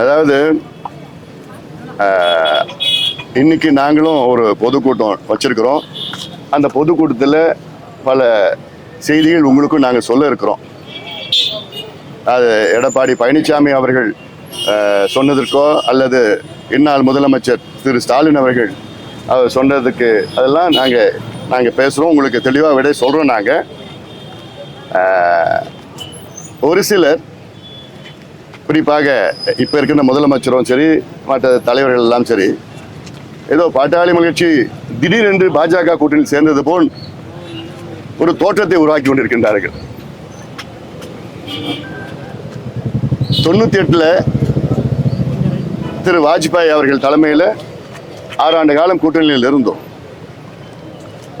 அதாவது இன்னைக்கு நாங்களும் ஒரு பொதுக்கூட்டம் வச்சிருக்கிறோம். அந்த பொதுக்கூட்டத்தில் பல செய்திகள் உங்களுக்கும் நாங்கள் சொல்ல இருக்கிறோம். அது எடப்பாடி பழனிசாமி அவர்கள் சொன்னதற்கோ அல்லது இந்நாள் முதலமைச்சர் திரு ஸ்டாலின் அவர்கள் அவர் சொன்னதுக்கு அதெல்லாம் நாங்கள் நாங்கள் பேசுகிறோம் உங்களுக்கு தெளிவாக விட சொல்கிறோம் நாங்கள் ஒரு சிலர் குறிப்பாக இப்போ இருக்கின்ற முதலமைச்சரும் சரி மற்ற தலைவர்கள் எல்லாம் சரி ஏதோ பாட்டாளி மகிழ்ச்சி திடீரென்று பாஜக கூட்டணியில் சேர்ந்தது போல் ஒரு தோற்றத்தை உருவாக்கி கொண்டிருக்கின்றார்கள். தொண்ணூத்தி எட்டுல திரு வாஜ்பாய் அவர்கள் தலைமையில் ஆறாண்டு காலம் கூட்டணியில் இருந்தோம்.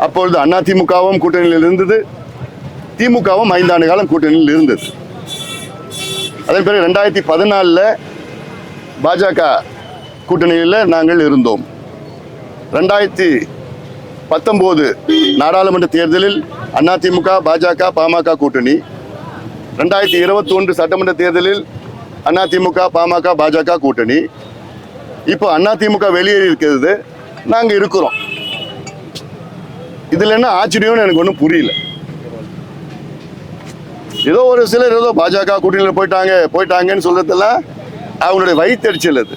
அப்பொழுது அதிமுகவும் கூட்டணியில் இருந்தது. திமுகவும் ஐந்தாண்டு காலம் கூட்டணியில் இருந்தது. அதன் பிறகு ரெண்டாயிரத்தி பதினாலில் பாஜக கூட்டணியில் நாங்கள் இருந்தோம். ரெண்டாயிரத்தி பத்தொம்போது நாடாளுமன்ற தேர்தலில் அதிமுக பாஜக பாமக கூட்டணி. ரெண்டாயிரத்தி இருபத்தொன்று சட்டமன்ற தேர்தலில் அதிமுக பாமக பாஜக கூட்டணி. இப்போ அதிமுக வெளியேறி இருக்கிறது. நாங்கள் இருக்கிறோம். இதில் என்ன ஆச்சரியம்னு எனக்கு ஒன்றும் புரியல. ஏதோ ஒரு சிலர் ஏதோ பாஜக கூட்டணியில் போயிட்டாங்க போயிட்டாங்கன்னு சொல்றதெல்லாம் அவங்களுடைய வயிற்றுச்சல் அது.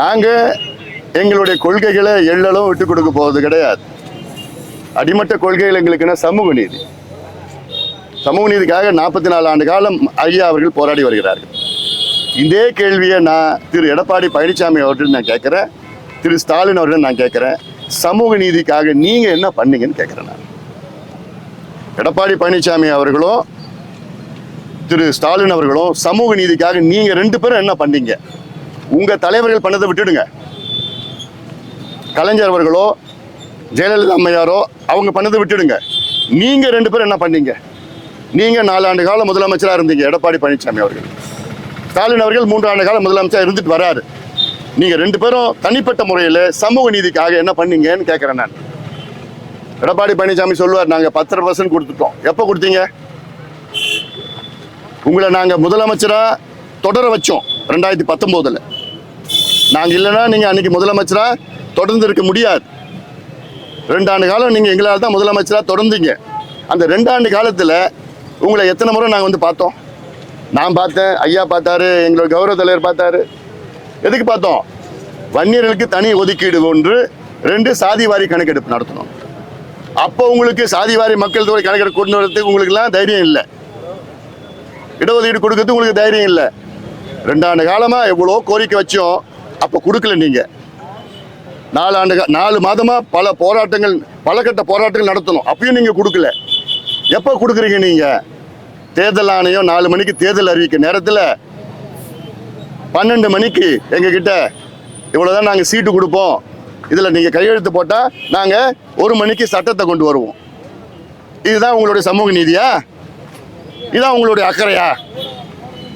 நாங்கள் எங்களுடைய கொள்கைகளை எள்ளலும் விட்டு கொடுக்க போவது கிடையாது. அடிமட்ட கொள்கைகள் எங்களுக்கு என்ன? சமூக நீதி. சமூக நீதிக்காக நாற்பத்தி நாலு ஆண்டு காலம் ஐயா அவர்கள் போராடி வருகிறார்கள். இதே கேள்வியை நான் திரு எடப்பாடி பழனிசாமி அவர்கள் நான் கேட்குறேன் திரு ஸ்டாலின் அவர்கள் நான் கேட்குறேன். சமூக நீதிக்காக நீங்கள் என்ன பண்ணீங்கன்னு கேட்குறேன் நான். எடப்பாடி பழனிசாமி அவர்களும் திரு ஸ்டாலின் அவர்களும் சமூக நீதிக்காக நீங்கள் ரெண்டு பேரும் என்ன பண்ணீங்க? உங்கள் தலைவர்கள் பண்ணதை விட்டுடுங்க. கலைஞர் அவர்களோ ஜெயலலிதா அம்மையாரோ அவங்க பண்ணதை விட்டுடுங்க. நீங்கள் ரெண்டு பேரும் என்ன பண்ணீங்க? நீங்கள் நாலாண்டு காலம் முதலமைச்சராக இருந்தீங்க எடப்பாடி பழனிசாமி அவர்கள். ஸ்டாலின் அவர்கள் மூன்றாண்டு காலம் முதலமைச்சர் இருந்துட்டு வராரு. நீங்கள் ரெண்டு பேரும் தனிப்பட்ட முறையில் சமூக நீதிக்காக என்ன பண்ணீங்கன்னு கேட்குறேன் நான். எடப்பாடி பழனிசாமி சொல்லுவார் நாங்கள் பத்தரை பர்சன்ட் கொடுத்துட்டோம். எப்போ கொடுத்தீங்க? உங்களை நாங்கள் முதலமைச்சராக தொடர வச்சோம் ரெண்டாயிரத்தி பத்தொம்போதில். நாங்கள் இல்லைன்னா நீங்கள் அன்றைக்கி முதலமைச்சராக தொடர்ந்து இருக்க முடியாது. ரெண்டாண்டு காலம் நீங்கள் எங்களால் தான் முதலமைச்சராக தொடர்ந்தீங்க. அந்த ரெண்டாண்டு காலத்தில் உங்களை எத்தனை முறை நாங்கள் வந்து பார்த்தோம்? நான் பார்த்தேன் ஐயா பார்த்தாரு எங்களோட கௌரவ தலைவர் பார்த்தாரு. எதுக்கு பார்த்தோம்? வன்னியர்களுக்கு தனி ஒதுக்கீடு ஒன்று ரெண்டு சாதிவாரி கணக்கெடுப்பு நடத்தணும். அப்போ உங்களுக்கு சாதிவாரி மக்கள் தொகை கணக்கெடுப்பு கொண்டு வரதுக்கு உங்களுக்குலாம் தைரியம் இல்லை. இடஒதுக்கீடு கொடுக்கறதுக்கு உங்களுக்கு தைரியம் இல்லை. ரெண்டாண்டு காலமா எவ்வளோ கோரிக்கை வச்சோம். அப்போ கொடுக்கல நீங்க. நாலு ஆண்டு கா- நாலு மாதமா பல போராட்டங்கள் பல கட்ட போராட்டங்கள் நடத்தணும். அப்பயும் நீங்க கொடுக்கல. எப்போ கொடுக்குறீங்க நீங்க? தேர்தல் ஆணையம் நாலு மணிக்கு தேர்தல் அறிவிக்க நேரத்தில் பன்னெண்டு மணிக்கு எங்ககிட்ட இவ்வளோதான் நாங்கள் சீட்டு கொடுப்போம். இதில் நீங்கள் கையெழுத்து போட்டால் நாங்கள் ஒரு மணிக்கு சட்டத்தை கொண்டு வருவோம். இதுதான் உங்களுடைய சமூக நீதியா? இதுதான் உங்களுடைய அக்கறையா?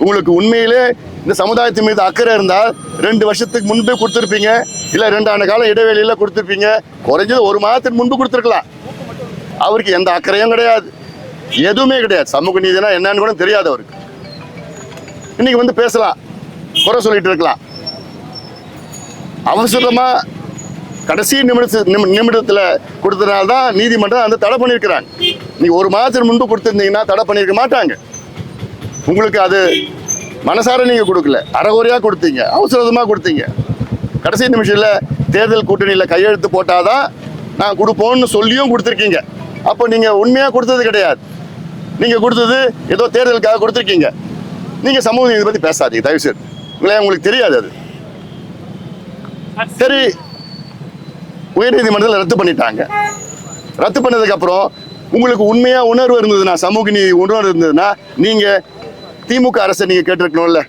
உங்களுக்கு உண்மையிலே இந்த சமுதாயத்தின் மீது அக்கறை இருந்தால் ரெண்டு வருஷத்துக்கு முன்பே கொடுத்துருப்பீங்க. இல்லை ரெண்டு ஆண்டு காலம் இடைவெளியில் கொடுத்துருப்பீங்க. குறைஞ்சது ஒரு மாதத்துக்கு முன்பு கொடுத்துருக்கலாம். அவருக்கு எந்த அக்கறையும் கிடையாது. எதுவுமே கிடையாது. சமூக நீதினா என்னன்னு கூட தெரியாது அவருக்கு. இன்னைக்கு வந்து பேசலாம். குறை சொல்லிட்டு இருக்கலாம். அவசரமாக கடைசி நிமிடத்து நிமி- நிமிடத்தில் கொடுத்ததுனால தான் நீதிமன்றம் அந்த தடை பண்ணியிருக்கிறாங்க. நீங்கள் ஒரு மாதத்துக்கு முன்பு கொடுத்துருந்தீங்கன்னா தடை பண்ணியிருக்க மாட்டாங்க. உங்களுக்கு அது மனசார நீங்கள் கொடுக்கல. அறகுறையாக கொடுத்தீங்க. அவசரமாக கொடுத்தீங்க. கடைசி நிமிஷத்தில் தேர்தல் கூட்டணியில் கையெழுத்து போட்டால் தான் நான் கொடுப்போம்னு சொல்லியும் கொடுத்துருக்கீங்க. அப்போ நீங்கள் உண்மையாக கொடுத்தது கிடையாது. நீங்கள் கொடுத்தது ஏதோ தேர்தலுக்காக கொடுத்துருக்கீங்க. நீங்கள் சமூக நீதி பற்றி பேசாதீங்க தயவுசெய்து. உங்களே உங்களுக்கு தெரியாது அது. சரி உயர்நீதிமன்றத்தில் ரத்து பண்ணிட்டாங்க. ரத்து பண்ணதுக்கப்புறம் உங்களுக்கு உண்மையாக உணர்வு இருந்ததுன்னா சமூக நீதி உணர்வு இருந்ததுன்னா நீங்கள் திமுக அரசை நீங்கள் கேட்டிருக்கணும்ல.